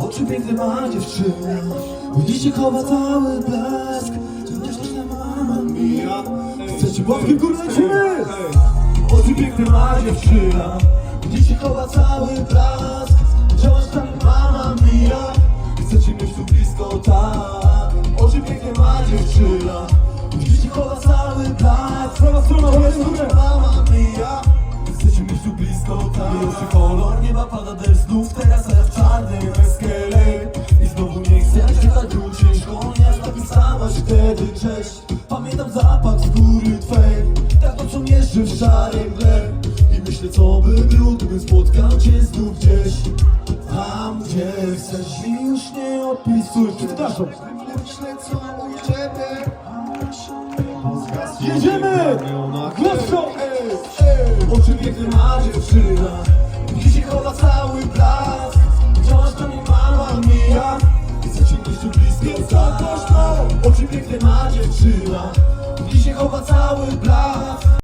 Oczy piękne ma dziewczyna Widzicie chowa cały blask. Dziewczyna mama mia Chcecie łapki w górę lecimy Oczy piękne ma dziewczyna? Widzicie chowa cały blask. Tam mama mia Chcecie mieć tu blisko tak. Oczy piękne ma dziewczyna? Widzicie chowa cały blask. Prawa strona, prawa strona. Mama mia Chcecie mieć tu blisko tak. Pierwszy kolor nieba pada deszcz znów Teraz ja tak stałaś wtedy cześć. Pamiętam zapach skóry twej. Tak nocą jeżdżę w szarym mgle. I myślę co by było Gdybym spotkał cię znów gdzieś. Tam gdzie chcesz I już nie odpisuj Przepraszam. Myślę co u ciebie. Jedziemy! Głośno! Oczy piękne ma dziewczyna Oczy piękne ma dziewczyna Widzi chowa cały blask